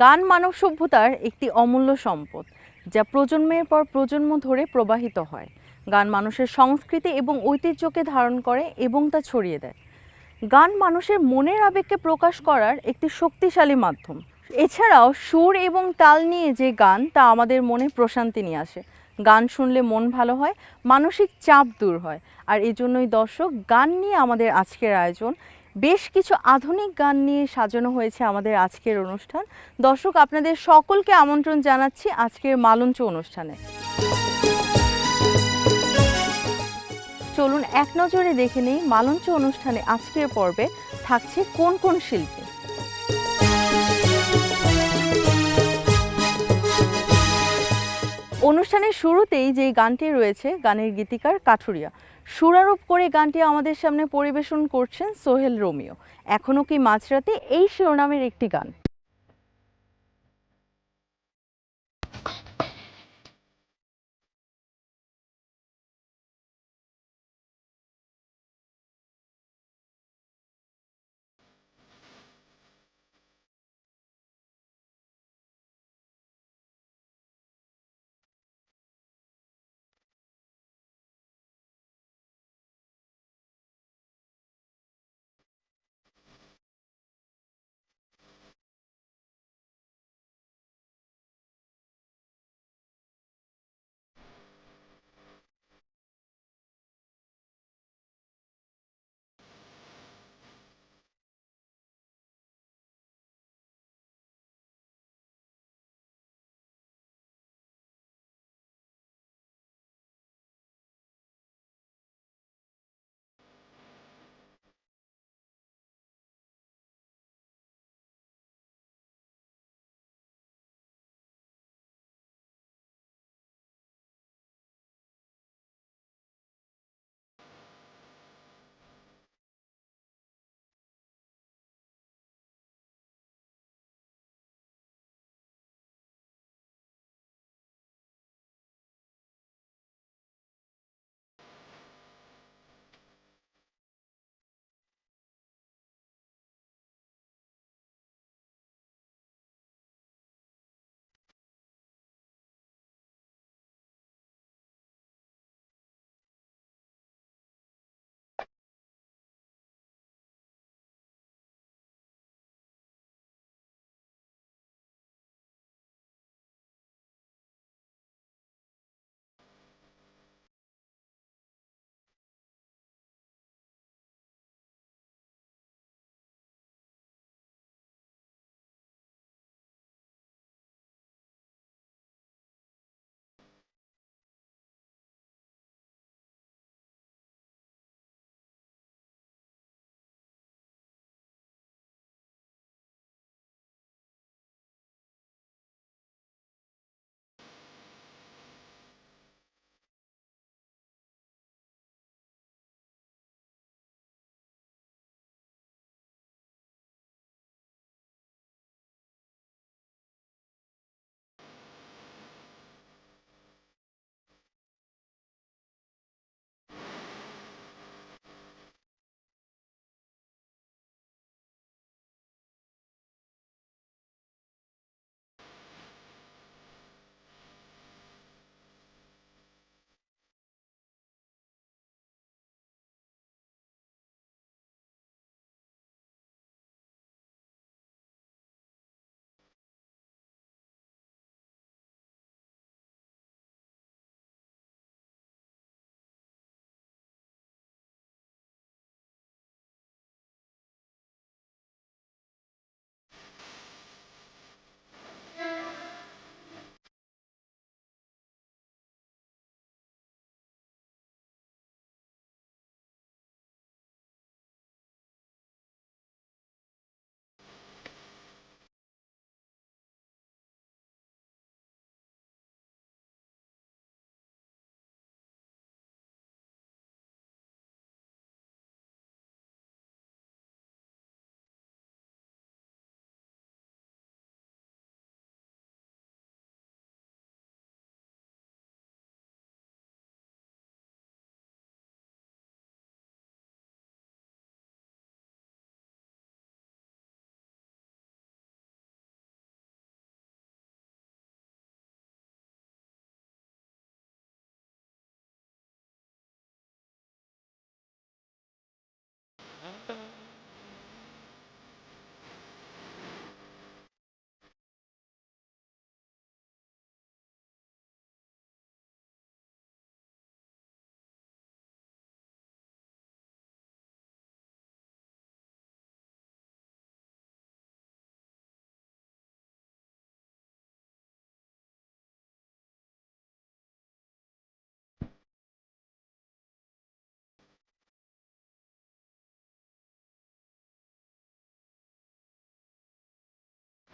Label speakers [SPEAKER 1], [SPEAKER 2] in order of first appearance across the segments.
[SPEAKER 1] গান মানব সভ্যতার একটি অমূল্য সম্পদ, যা প্রজন্মের পর প্রজন্ম ধরে প্রবাহিত হয়। গান মানুষের সংস্কৃতি এবং ঐতিহ্যকে ধারণ করে এবং তা ছড়িয়ে দেয়। গান মানুষের মনের আবেগকে প্রকাশ করার একটি শক্তিশালী মাধ্যম। এছাড়াও সুর এবং তাল নিয়ে যে গান, তা আমাদের মনে প্রশান্তি নিয়ে আসে। গান শুনলে মন ভালো হয়, মানসিক চাপ দূর হয়। আর এজন্যই দর্শক, গান নিয়ে আমাদের আজকের আয়োজন বেশ কিছু আধুনিক গান নিয়ে সাজানো হয়েছে আমাদের আজকের অনুষ্ঠান। দর্শক, আপনাদের সকলকে আমন্ত্রণ জানাচ্ছি আজকের মালঞ্চ অনুষ্ঠানে। চলুন এক নজরে দেখে নেই মালঞ্চ অনুষ্ঠানে আজকের পর্বে থাকছে কোন কোন শিল্পী। অনুষ্ঠানের শুরুতেই যে গানটি রয়েছে, গানের গীতিকার কাঠুরিয়া। সুরারোপ করে গানটি আমাদের সামনে পরিবেশন করছেন সোহেল রোমিও। এখনও কি মাঝরাতে এই শিরোনামের একটি গান?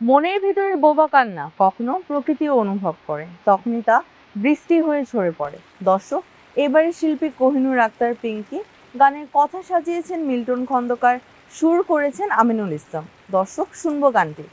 [SPEAKER 2] মনের ভিতরে বোবা কান্না কখনো প্রকৃতিও অনুভব করে, তখনই তা বৃষ্টি হয়ে ঝরে পড়ে। দর্শক এবারে শিল্পী কোহিনুর আক্তার পিঙ্কি গানের কথা সাজিয়েছেন মিল্টন খন্দকার, সুর করেছেন আমিনুল ইসলাম। দর্শক, শুনব গানটি।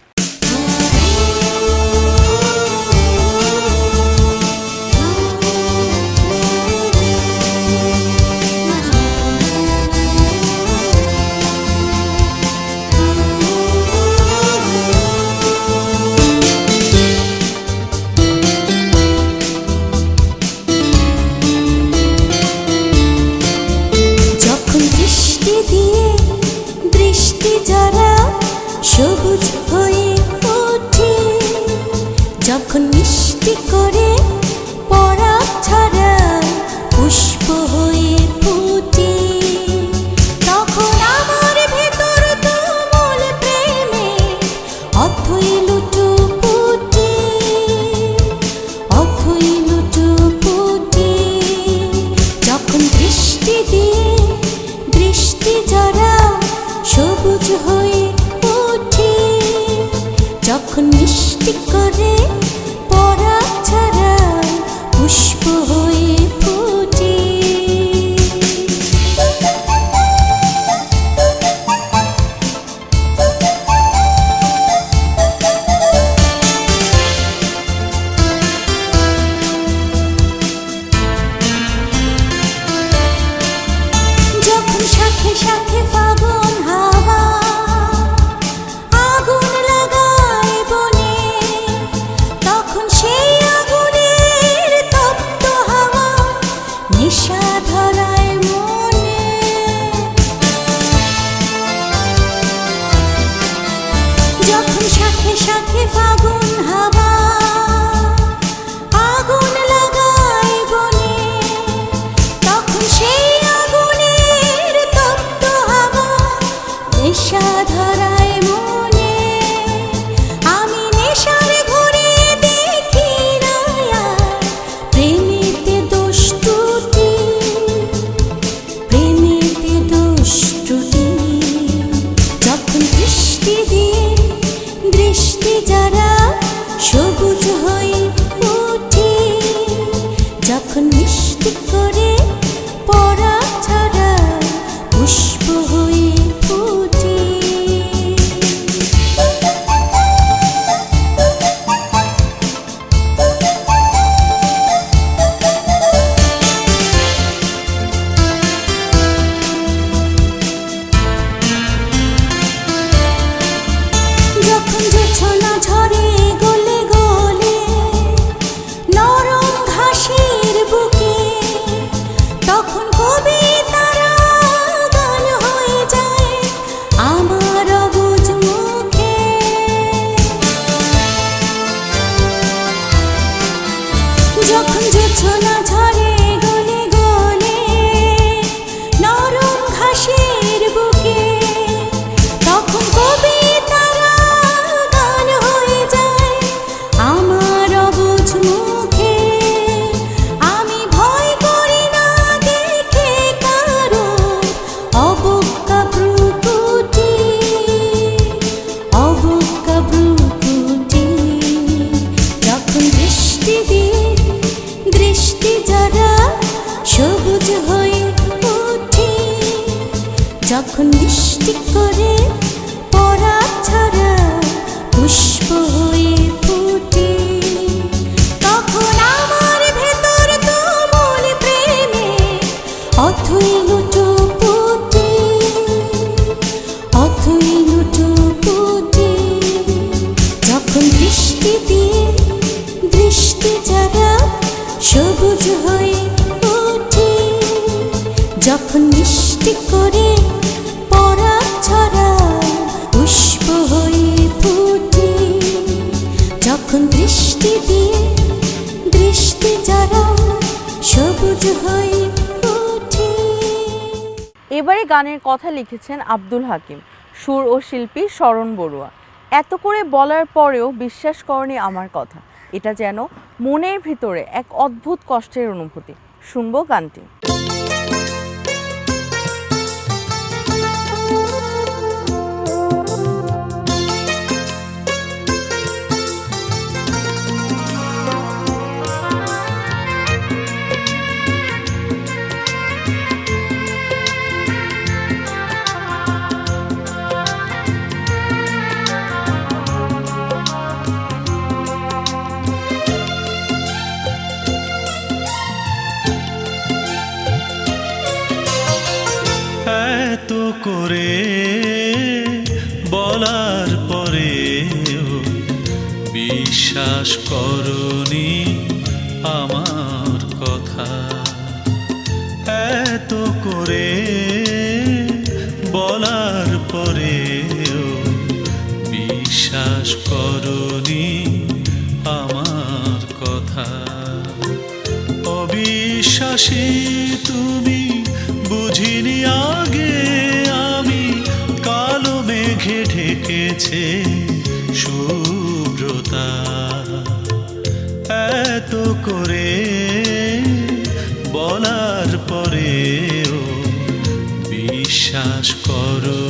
[SPEAKER 2] কথা লিখেছেন আব্দুল হাকিম, সুর ও শিল্পী শরণ বড়ুয়া। এত করে বলার পরেও বিশ্বাস করেনি আমার কথা। এটা যেন মনের ভিতরে এক অদ্ভুত কষ্টের অনুভূতি। শুনব গানটি।
[SPEAKER 3] বিশ্বাস করনি আমার কথা। এত করে বলার পরেও বিশ্বাস করনি আমার কথা। অবিশ্বাসী তুমি বুঝিনি আগে আমি কালো মেঘে ঢেকেছে শুভ্রতা। বিশ্বাস করনি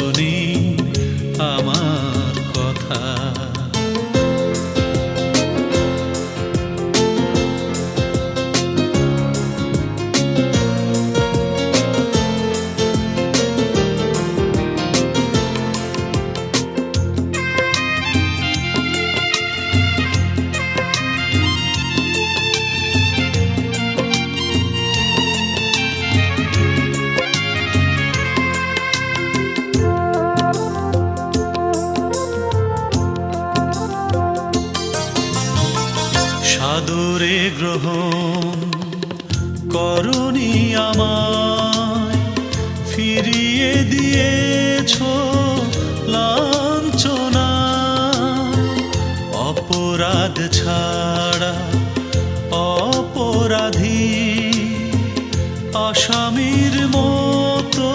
[SPEAKER 3] আসামির মতো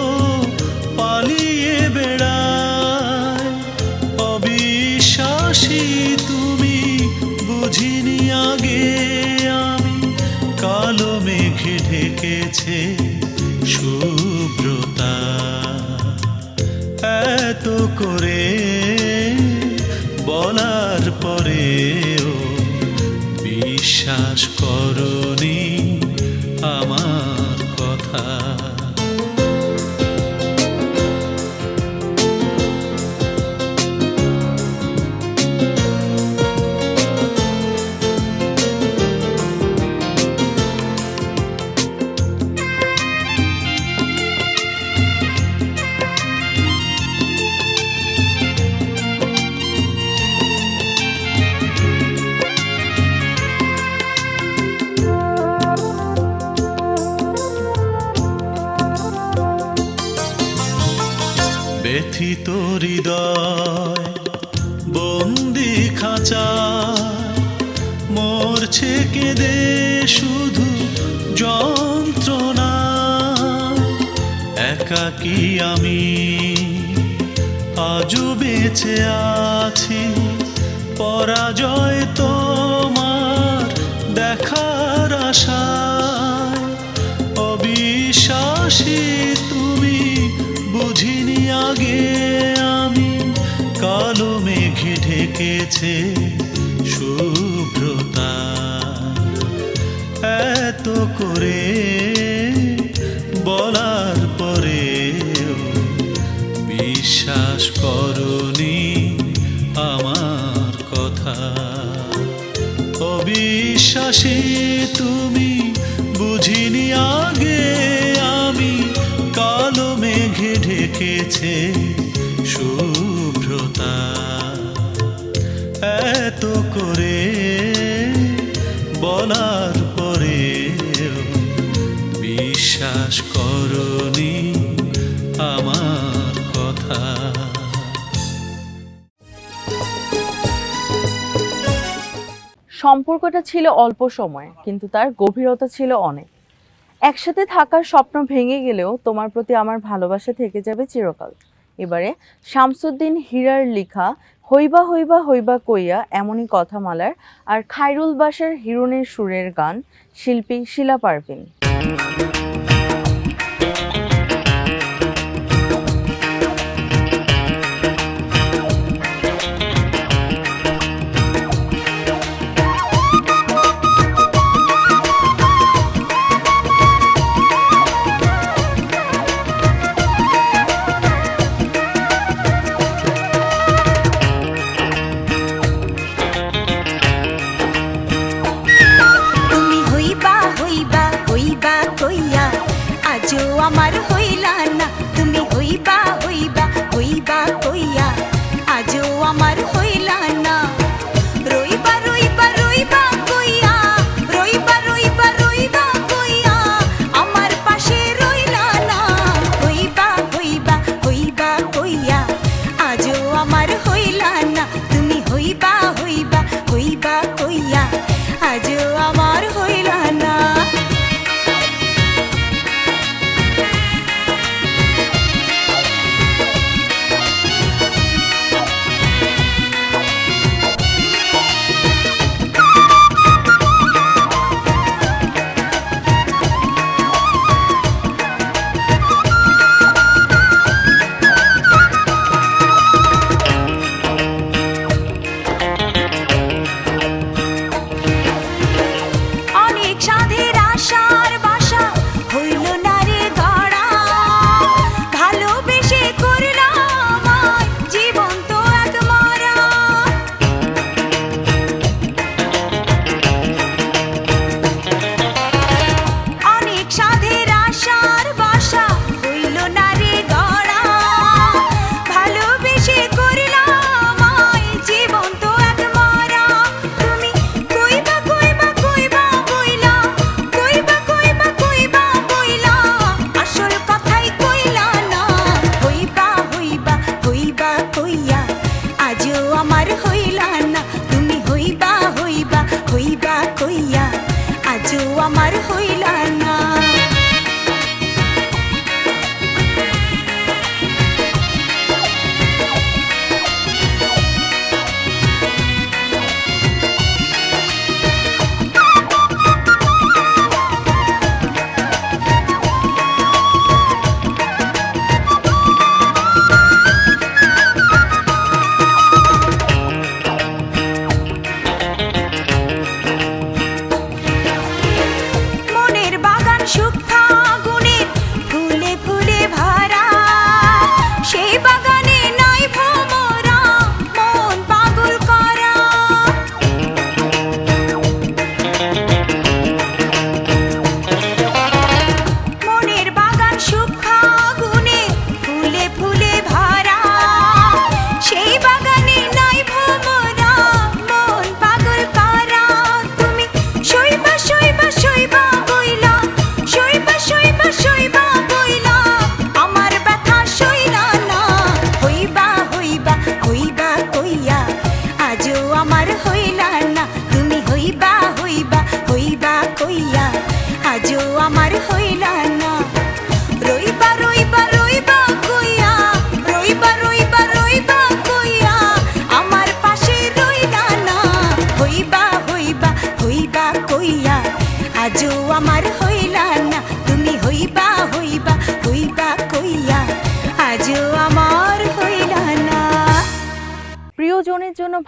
[SPEAKER 3] পালিয়ে বেড়ায়। অবিশ্বাসী তুমি, বুঝিনি আগে আমি। কালো মেঘে ঢেকেছে শুভ্রতা। এত করে অবিশ্বাসী তুমি, বুঝিনি আগে আমি। কালো মেঘে ঢেকেছে শুভ্রতা। এত করে বলার পরেও বিশ্বাস করনি আমার কথা। অবিশ্বাসী তুমি
[SPEAKER 2] সম্পর্কটা ছিল অল্প সময়, কিন্তু তার গভীরতা ছিল অনেক। একসাথে থাকার স্বপ্ন ভেঙে গেলেও তোমার প্রতি আমার ভালোবাসা থেকে যাবে চিরকাল। এবারে শামসুদ্দিন হীরার লিখা, হইবা হইবা হইবা কইয়া এমনই কথামালার আর খাইরুল বাসার হিরণের সুরের গান শিল্পী শিলা পারভিন।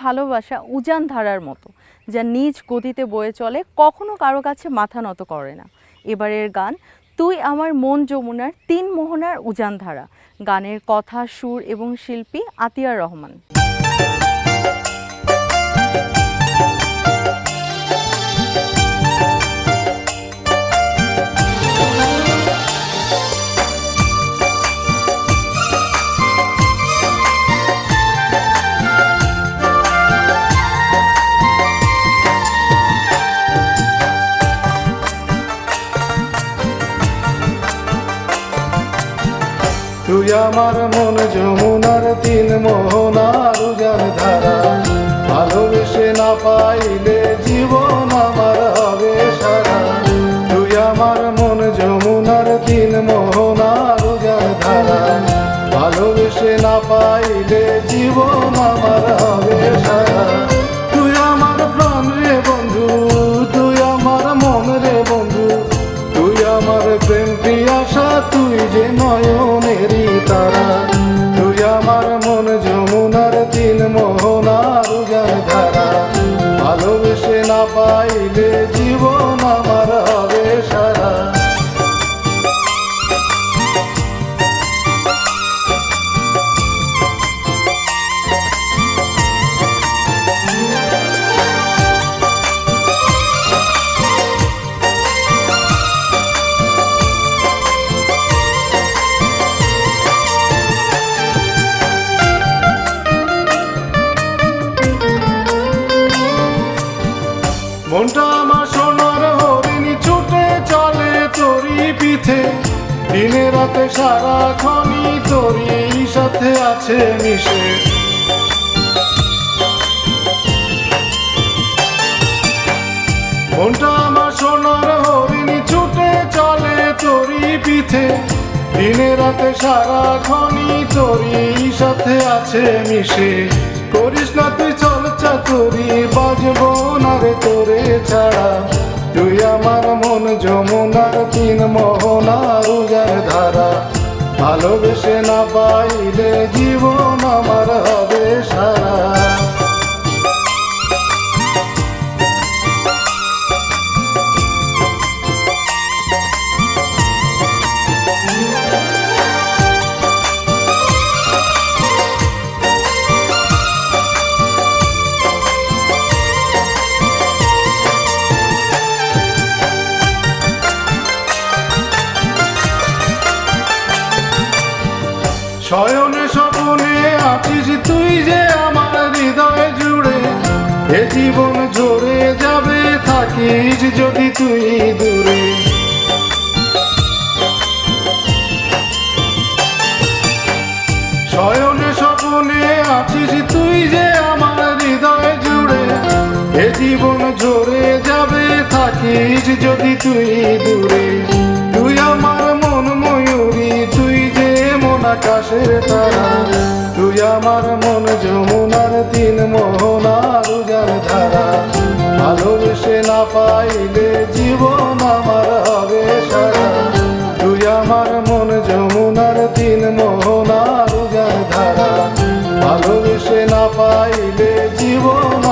[SPEAKER 4] ভালোবাসা
[SPEAKER 1] উজান ধারার মতো, যা নিজ গতিতে বয়ে চলে, কখনো কারও কাছে মাথা নত করে না। এবারের গান, তুই আমার মন যমুনার তিন মোহনার উজান ধারা গানের কথা, সুর এবং শিল্পী আতিয়ার রহমান।
[SPEAKER 5] আমার মন যমুনার তিন মোহনার উজার ধারা। ভালোবেসে না পাইলে জীবন আমার হবে সারা। তুই আমার মন যমুনার তিন মোহনার উজার ধারা। ভালোবেসে না পাইলে জীবন আমার হবে দিনে রাতে সারাক্ষণই তোরই সাথে আছে মিশে। মনটা আমার সোনার হরিণী ছুটে চলে তোরই পিঠে। দিনে রাতে সারাক্ষণই তোরই সাথে আছে মিশে। করিস না তুই চল চাতুরি বাজবো না রে তোরে ছাড়া। তুই আমার মন যমুনার তিন মোহনার উজার ধারা। ভালোবেসে না পাইলে জীবন আমার হবে সারা। জীবন ঝরে যাবে থাকিস যদি তুই দূরে। শয়নে স্বপনে আছিস তুই যে আমার হৃদয়ে জুড়ে, এ জীবন ঝরে যাবে থাকিস যদি তুই দূরে। তুই আমার আকাশের তারা, তুই আমার মন যমুনার তিন মোহনার উজার ধারা। ভালোবেসে না পাইলে জীবন আমার হবে সারা। তুই আমার মন যমুনার তিন মোহনার উজার ধারা। ভালোবেসে না পাইলে জীবন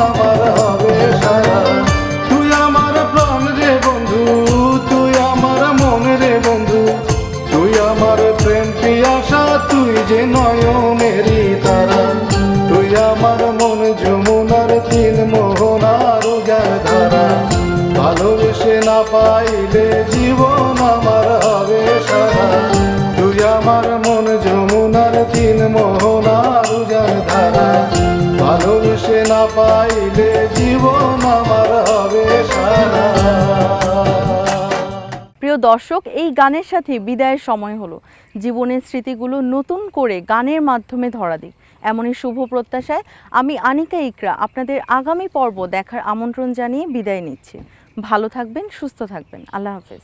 [SPEAKER 5] যে নয়নেরই তারা, তুই আমার মন যমুনার তিন মোহনার ধারা। ভালোবেসে না পাইলে জীবন আমার হবে সারা। তুই আমার মন যমুনার তিন মোহনার ধারা। ভালোবেসে না পাইলে
[SPEAKER 2] প্রিয় দর্শক, এই গানের সাথে বিদায়ের সময় হলো। জীবনের স্মৃতিগুলো নতুন করে গানের মাধ্যমে ধরা দিক। এমনই শুভ প্রত্যাশায় আমি আনিকা ইকরা আপনাদের আগামী পর্ব দেখার আমন্ত্রণ জানিয়ে বিদায় নিচ্ছি। ভালো থাকবেন, সুস্থ থাকবেন। আল্লাহ হাফেজ।